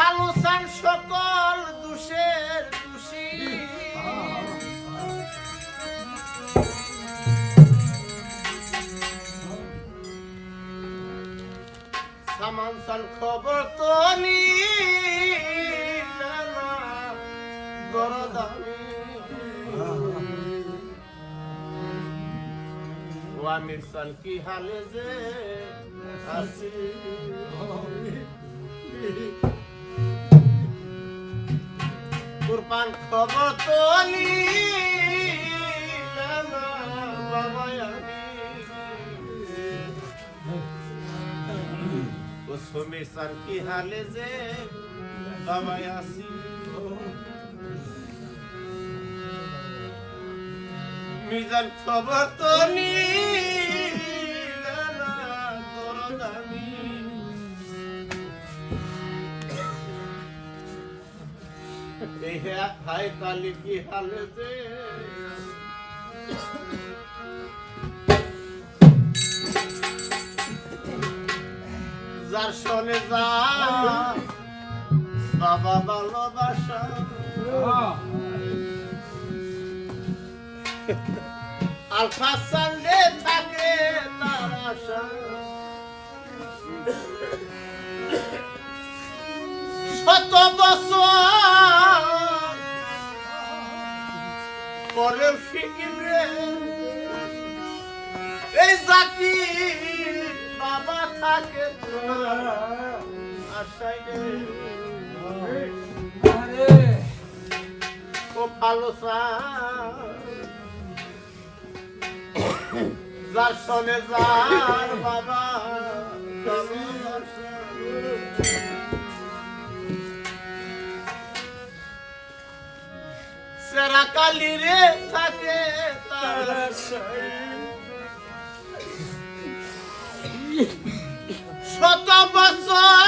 ফালুসান সকল দুষের দোষী। সামানসান খবর তো না আমির সান কি হালে যে কুরবান খবর তো নিলে না বাবা আমি। ও সুমি সান কি হালে যে বাবা আসি। মিজান খবর তো হ্যাঁ কালি কি হালে যে যার ভালোবাসা। আলফা সানডে থাকে তার শত বছর পরে ফিকিরে এই জাতি বাবা থাকে রে। ও ভালো যার সনে যার বাবা সেরা কালি রে থাকে তার শত বছর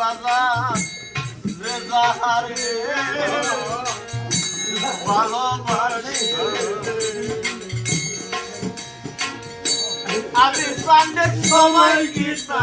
বাজার রে যাহারে ভালোবাসি আমি পান্ডের সময় গীতা